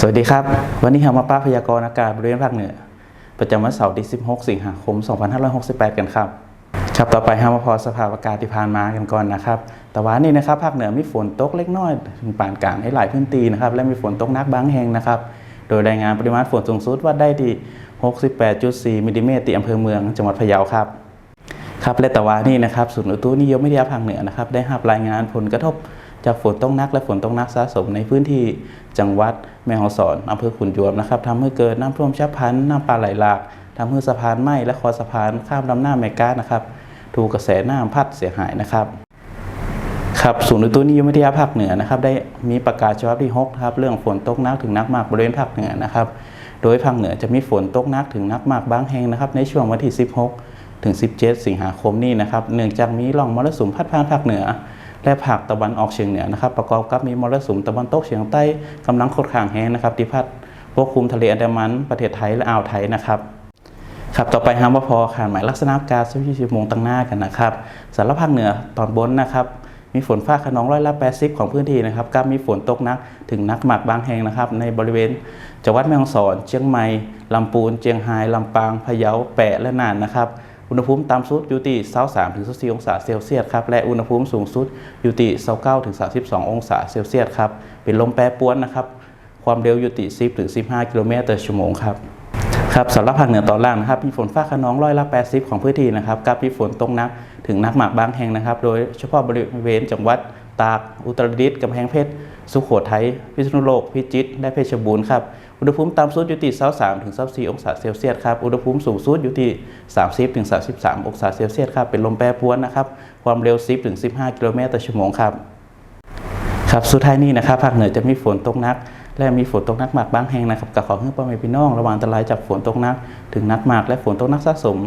สวัสดีครับ วันนี้เรามาป้าพยากรณ์อากาศบริเวณภาคเหนือ ประจำวันเสาร์ที่ 16 สิงหาคม 2568 กันครับ ครับต่อไปเรามาพอสภาพอากาศที่ผ่านมากันก่อนนะครับแต่ว่านี่นะครับภาคเหนือมีฝนตกเล็กน้อยถึงปานกลางให้หลายพื้นที่นะครับ และมีฝนตกหนักบางแห่งนะครับ โดยรายงานปริมาณฝนสูงสุดวัดได้ที่ 68.4 มิลลิเมตรที่อำเภอเมืองจังหวัดพะเยาครับครับและแต่ว่านี่นะครับศูนย์อุตุนิยมวิทยาภาคเหนือนะครับได้รับรายงานผลกระทบ จากฝนตกหนักและฝนตกหนักสะสมในพื้นที่จังหวัดแม่ฮ่องสอนอำเภอขุนยวมนะครับทำให้เกิดน้ำท่วมฉับพลันน้ำป่าไหลหลากทำให้สะพานไหม้และคอสะพานข้ามลำน้ำแมกานะครับ ถูกกระแสน้ำพัดเสียหายนะครับครับศูนย์อุตุนิยมวิทยาภาคเหนือนะครับได้มีประกาศฉบับที่6ครับเรื่องฝนตกหนักถึงหนักมากบริเวณภาคเหนือนะครับ โดยภาคเหนือจะมีฝนตกหนักถึงหนักมากบางแห่งนะครับ ในช่วงวันที่ 16 ถึง 17 สิงหาคมนี้นะครับเนื่องจากมีร่องมรสุมพัดผ่านภาคเหนือ และภาคตะวันออกเฉียงเหนือนะครับ ประกอบกับมีมรสุมตะวันตกเฉียงใต้กำลังค่อนข้างแห้งนะครับที่พัดปกคลุมทะเลอันดามันประเทศไทยและอ่าวไทยนะครับครับต่อไปฮามพอขานหมายลักษณะอากาศ24ชั่วโมงตั้งหน้ากันนะครับสำหรับภาคเหนือตอนบนนะครับมีฝนฟ้าขนองร้อยละ 80 ของพื้นที่นะครับกับมีฝนตกหนักถึงหนักมากบางแห่งนะครับ ในบริเวณจังหวัดแม่ฮ่องสอน เชียงใหม่ลำพูน เชียงรายลำปางพะเยาแปะและน่านนะครับ อุณหภูมิต่ำสุดอยู่ที่23ถึง24องศาเซลเซียสครับ และอุณหภูมิสูงสุดอยู่ที่29ถึง32 องศาเซลเซียสครับ เป็นลมแปรปรวนนะครับ ความเร็วอยู่ที่10ถึง15 กิโลเมตรต่อชั่วโมงครับ ครับสำหรับภาคเหนือตอนล่างนะครับ มีฝนฟ้าขนองร้อยละ 80 ของพื้นที่นะครับ กับมีฝนตกหนักถึงหนักมากบางแห่งนะครับ โดยเฉพาะบริเวณจังหวัด ตาก อุตรดิตถ์กำแพงเพชร สุโขทัย พิษณุโลก พิจิตร และเพชรบูรณ์ครับ อุณหภูมิต่ำสุดอยู่ที่23ถึง24องศาเซลเซียสครับ อุณหภูมิสูงสุดอยู่ที่ 30ถึง33องศาเซลเซียสครับ เป็นลมแปรปรวนนะครับ ความเร็ว 10ถึง15 กิโลเมตรต่อชั่วโมงครับ ครับ สุดท้ายนี้นะครับ ภาคเหนือจะมีฝนตกหนัก และมีฝนตกหนักมากบางแห่งนะครับก็ขอให้พ่อแม่พี่น้องระวังอันตรายจากฝนตกหนัก ถึงหนักมากและฝนตกหนักสะสม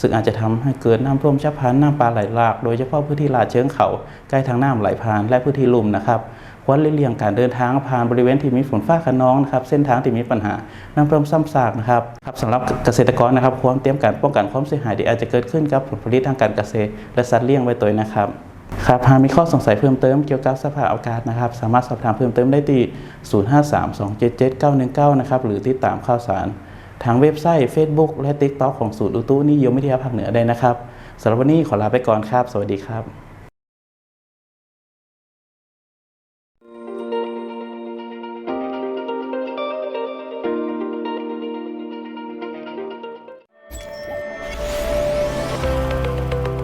ซึ่งอาจจะทำให้เกิดน้ำท่วมฉับพลันน้ำป่าไหลหลาก โดยเฉพาะพื้นที่ลาดเชิงเขาใกล้ทางน้ำไหลผ่านและพื้นที่ลุ่มนะครับควรเลี่ยงการเดินทางผ่านบริเวณที่มีฝนฟ้าขนองนะครับเส้นทางที่มีปัญหาน้ำท่วมซ้ำซากนะครับครับสำหรับเกษตรกรนะครับควรเตรียมการป้องกันความเสียหายที่อาจจะเกิดขึ้นกับผลผลิตทางการเกษตร และสัตว์เลี้ยงไว้ตัวนะครับ ครับหากมีข้อสงสัยเพิ่มเติมเกี่ยวกับสภาพอากาศนะครับ สามารถสอบถามเพิ่มเติมได้ที่ 0532779919นะครับ หรือติดตามข่าวสาร ทางเว็บไซต์ Facebook และ TikTok ของศูนย์อุตุนิยมวิทยาภาคเหนือได้นะครับสำหรับวันนี้ขอลาไปก่อนครับ สวัสดีครับ